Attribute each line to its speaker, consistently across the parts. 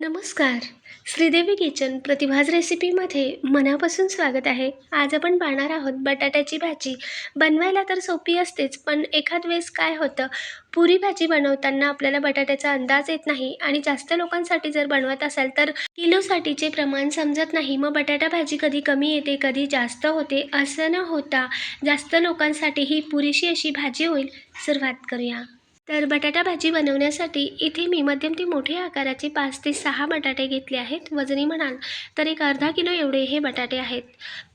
Speaker 1: नमस्कार. श्रीदेवी किचन प्रतिभाज रेसिपीमध्ये मनापासून स्वागत आहे. आज आपण पाहणार आहोत बटाट्याची भाजी. बनवायला तर सोपी असतेच पण एखाद वेळेस काय होतं? पुरी भाजी बनवताना आपल्याला बटाट्याचा अंदाज येत नाही आणि जास्त लोकांसाठी जर बनवत असाल तर किलोसाठीचे प्रमाण समजत नाही. मग बटाटा भाजी कधी कमी येते कधी जास्त होते असं न होता जास्त लोकांसाठी ही पुरीशी अशी भाजी होईल. सुरुवात करूया. तर बटाटा भाजी बनवण्यासाठी इथे मी मध्यम ते मोठ्या आकाराचे पाच ते सहा बटाटे घेतले आहेत. वजनी म्हणाल तर एक अर्धा किलो एवढे हे बटाटे आहेत.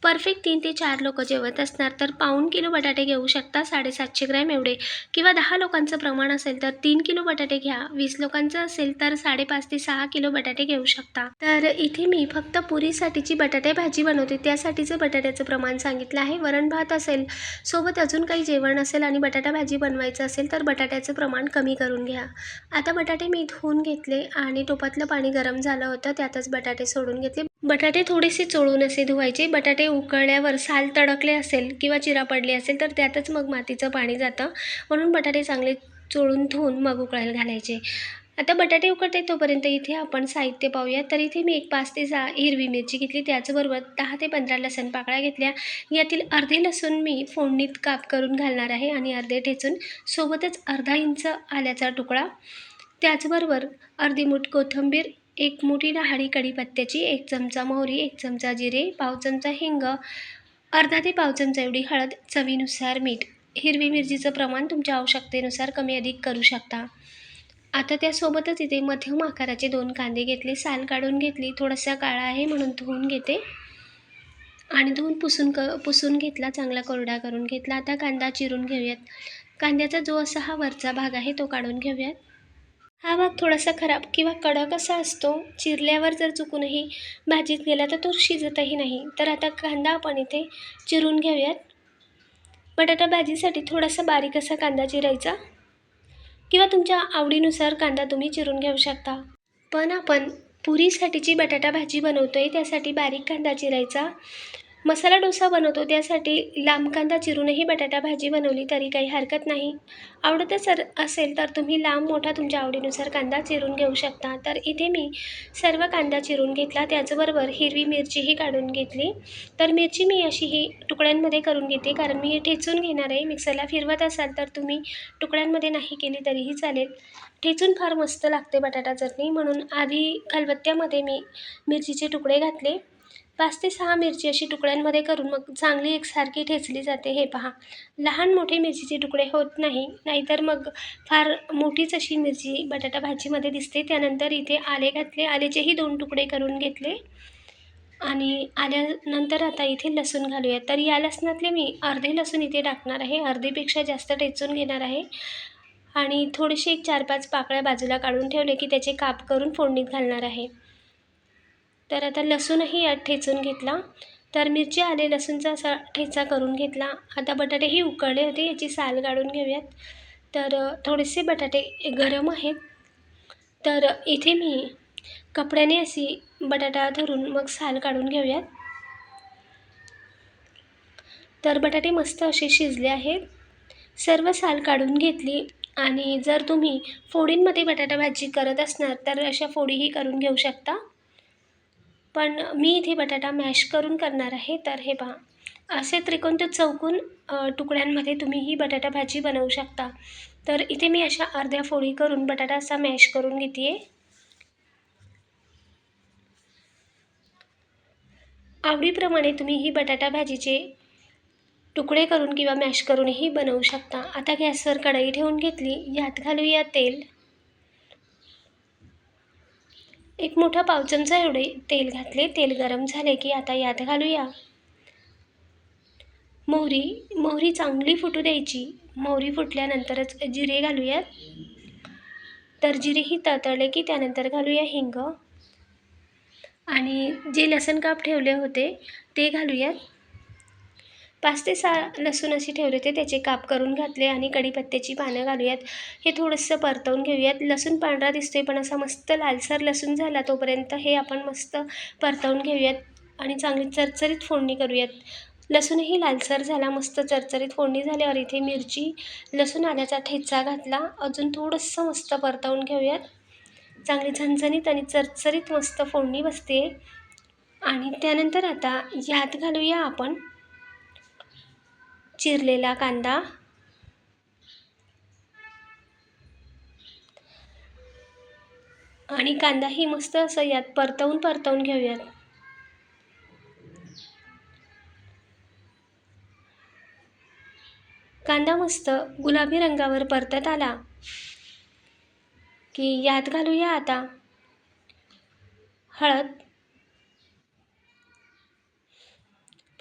Speaker 1: परफेक्ट तीन ते चार लोक जेवत असणार तर पाऊण किलो बटाटे घेऊ शकता साडेसातशे ग्रॅम एवढे. किंवा दहा लोकांचं प्रमाण असेल तर तीन किलो बटाटे घ्या. वीस लोकांचं असेल तर साडेपाच ते सहा किलो बटाटे घेऊ शकता. तर इथे मी फक्त पुरीसाठीची बटाटे भाजी बनवते. त्यासाठीचं बटाट्याचं प्रमाण सांगितलं आहे. वरण भात असेल सोबत अजून काही जेवण असेल आणि बटाटा भाजी बनवायचं असेल तर बटाट्याचं प्रमाण कमी करून घ्या. आता बटाटे मी धुवून घेतले आणि टोपातलं पाणी गरम झालं होतं त्यातच बटाटे सोडून घेतले. बटाटे थोडेसे चोळून असे धुवायचे. बटाटे उकळल्यावर साल तडकले असेल किंवा चिरा पडली असेल तर त्यातच मग मातीचं पाणी जातं. म्हणून बटाटे चांगले चोळून धुवून मग उकळायला घालायचे. आता बटाटे उकडते तोपर्यंत इथे आपण साहित्य पाहूया. तर इथे मी एक पाच ते सहा हिरवी मिरची घेतली. त्याचबरोबर दहा ते पंधरा लसण पाकळ्या घेतल्या. यातील अर्धे लसूण मी फोडणीत काप करून घालणार आहे आणि अर्धे ठेचून सोबतच अर्धा इंच आल्याचा तुकडा. त्याचबरोबर अर्धी मूठ कोथिंबीर एक मोठी डहाळी कढीपत्त्याची एक चमचा मोहरी एक चमचा जिरे पाव चमचा हिंग अर्धा ते पाव चमचा एवढी हळद चवीनुसार मीठ. हिरवी मिरचीचं प्रमाण तुमच्या आवश्यकतेनुसार कमी अधिक करू शकता. आता त्यासोबतच इथे मध्यम आकाराचे दोन कांदे घेतले साल काढून घेतली थोडासा काळा आहे म्हणून धुवून घेते. आणि धुवून पुसून क पुसून घेतला चांगला कोरडा करून घेतला. आता कांदा चिरून घेऊयात. कांद्याचा जो असा हा वरचा भाग आहे तो काढून घेऊयात. हा भाग थोडासा खराब किंवा कडक असा असतो. चिरल्यावर जर चुकूनही भाजीत गेला तर तो शिजतही नाही. तर आता कांदा आपण इथे चिरून घेऊयात. बटाटा भाजीसाठी थोडासा बारीक असा कांदा चिरायचा. किंवा तुमच्या आवडीनुसार कांदा तुम्ही चिरून घेऊ शकता. पण आपण पुरीसाठीची बटाटा भाजी बनवतो आहे त्यासाठी बारीक कांदा चिरायचा. मसाला डोसा बनवतो त्यासाठी लांब कांदा चिरूनही बटाटा भाजी बनवली तरी काही हरकत नाही. आवडतच सर असेल तर तुम्ही लांब मोठा तुमच्या आवडीनुसार कांदा चिरून घेऊ शकता. तर इथे मी सर्व कांदा चिरून घेतला त्याचबरोबर हिरवी मिरचीही काढून घेतली. तर मिरची मी अशी ही तुकड्यांमध्ये करून घेते कारण मी हे ठेचून घेणार आहे. मिक्सरला फिरवत असाल तर तुम्ही तुकड्यांमध्ये नाही केली तरीही चालेल. ठेचून फार मस्त लागते बटाटा चटणी म्हणून आधी खलबत्त्यामध्ये मी मिरचीचे तुकडे घातले. पाच ते सहा मिरची अशी तुकड्यांमध्ये करून मग चांगली एकसारखी ठेचली जाते. हे पहा. लहान मोठे मिरचीचे तुकडे होत नाही. नाहीतर मग फार मोठीच अशी मिरची बटाटा भाजीमध्ये दिसते. त्यानंतर इथे आले घातले. आलेचेही दोन तुकडे करून घेतले. आणि आल्यानंतर आता इथे लसूण घालूया. तर या लसणातले मी अर्धे लसूण इथे टाकणार आहे. अर्धेपेक्षा जास्त ठेचून घेणार आहे. आणि थोडेसे एक चार पाच पाकळ्या बाजूला काढून ठेवले की त्याचे काप करून फोडणीत घालणार आहे. तर आता लसूणही यात ठेचून घेतला. तर मिरची आले लसूणचा असा ठेचा करून घेतला. आता बटाटेही उकळले होते याची साल काढून घेऊयात. तर थोडेसे बटाटे गरम आहेत. तर इथे मी कपड्याने अशी बटाटा धरून मग साल काढून घेऊयात. तर बटाटे मस्त असे शिजले आहेत. सर्व साल काढून घेतली आणि जर तुम्ही फोडींमध्ये बटाटा भाजी करत असणार तर अशा फोडीही करून घेऊ शकता. पण मी इथे बटाटा मॅश करून करणार आहे तर हे पहा. असे त्रिकोण ते चौकून तुकड्यांमध्ये तुम्ही ही बटाटा भाजी बनवू शकता. तर इथे मी अशा अर्ध्या फोडी करून बटाटा असा मॅश करून घेते आहे आवडीप्रमाणे तुम्ही ही बटाटा भाजीचे तुकडे करून किंवा मॅश करूनही बनवू शकता. आता गॅसवर कढई ठेवून घेतली. यात घालूया तेल. एक मोठा पाव चमचा एवढे तेल घातले. तेल गरम झाले की आता यात घालूया. मोहरी मोहरी चांगली फुटू द्यायची. मोहरी फुटल्यानंतरच जिरे घालूयात. तर जिरेही तळतळले की त्यानंतर घालूया हिंग. आणि जे लसण काप ठेवले होते ते घालूयात. पाच ते सहा लसूण अशी ठेवले होते त्याचे काप करून घातले आणि कढीपत्त्याची पानं घालूयात. हे थोडंसं परतवून घेऊयात. लसूण पांढरा दिसतोय पण असा मस्त लालसर लसूण झाला तोपर्यंत हे आपण मस्त परतवून घेऊयात आणि चांगली चरचरीत फोडणी करूयात. लसूणही लालसर झाला मस्त चरचरीत फोडणी झाल्यावर इथे मिरची लसूण आल्याचा ठेचा घातला. अजून थोडंसं मस्त परतवून घेऊयात. चांगली झणझणीत आणि चरचरीत मस्त फोडणी बसते आणि त्यानंतर आता यात घालूया आपण चिरलेला कांदा. आणि कांदा ही मस्त असं यात परतवून परतवून घेऊयात. कांदा मस्त गुलाबी रंगावर परतत आला. की यात घालूया आता. हळद.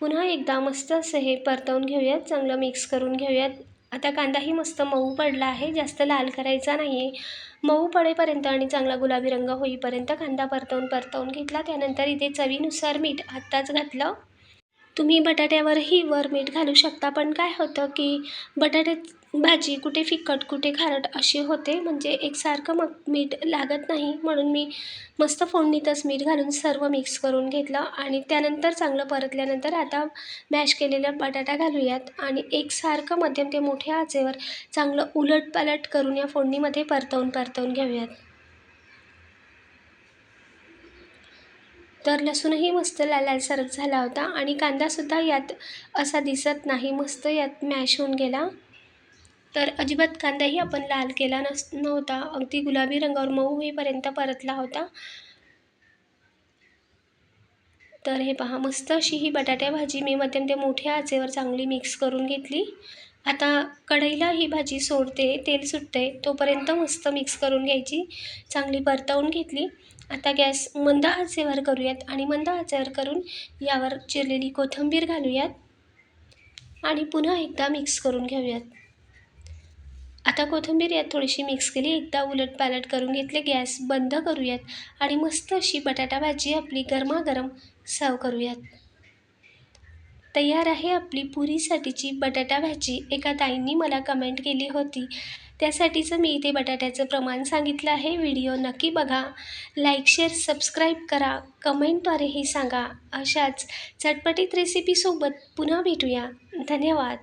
Speaker 1: पुन्हा एकदा मस्त असं हे परतवून घेऊयात चांगलं मिक्स करून घेऊयात. आता कांदाही मस्त मऊ पडला आहे जास्त लाल करायचा नाही आहे मऊ पडेपर्यंत आणि चांगला गुलाबी रंग होईपर्यंत कांदा परतवून परतवून घेतला. त्यानंतर इथे चवीनुसार मीठ आत्ताच घातलं. तुम्ही बटाट्यावरही वर मीठ घालू शकता पण काय होतं की बटाट्यात भाजी कुठे फिक्कट कुठे खारट अशी होते. म्हणजे एकसारखं मग मीठ लागत नाही. म्हणून मी मस्त फोडणीतच मीठ घालून सर्व मिक्स करून घेतलं. आणि त्यानंतर चांगलं परतल्यानंतर आता मॅश केलेला बटाटा घालूयात. आणि एकसारखं मध्यम ते मोठ्या आचेवर चांगलं उलटपालट करून या फोडणीमध्ये परतवून परतवून घेऊयात. तर लसूणही मस्त लाल लालसरक झाला होता. आणि कांदासुद्धा यात असा दिसत नाही. मस्त यात मॅश होऊन गेला. तर अजिबात कांदाही आपण लाल केला नस नव्हता. अगदी गुलाबी रंगावर मऊ होईपर्यंत परतला होता. तर हे पहा मस्त अशी ही बटाट्या भाजी मी मध्यम ते मोठ्या आचेवर चांगली मिक्स करून घेतली. आता कढईला ही भाजी सोडते तेल सुटते तोपर्यंत मस्त मिक्स करून घ्यायची. चांगली परतवून घेतली. आता गॅस मंद आचेवर करूयात आणि मंद आचेवर करून यावर चिरलेली कोथिंबीर घालूयात. आणि पुन्हा एकदा मिक्स करून घेऊयात. आता कोथिंबीर यात थोडीशी मिक्स केली एकदा उलट पालट करून घेतले गॅस बंद करूयात आणि मस्त अशी बटाटा भाजी आपली गरमागरम सर्व करूयात. तयार आहे आपली पुरीसाठीची बटाटा भाजी. एका ताईंनी मला कमेंट केली होती. त्यासाठीचं मी इथे बटाट्याचं प्रमाण सांगितलं आहे. व्हिडिओ नक्की बघा. लाईक शेअर सबस्क्राईब करा. कमेंटद्वारेही सांगा. अशाच चटपटीत रेसिपीसोबत पुन्हा भेटूया. धन्यवाद.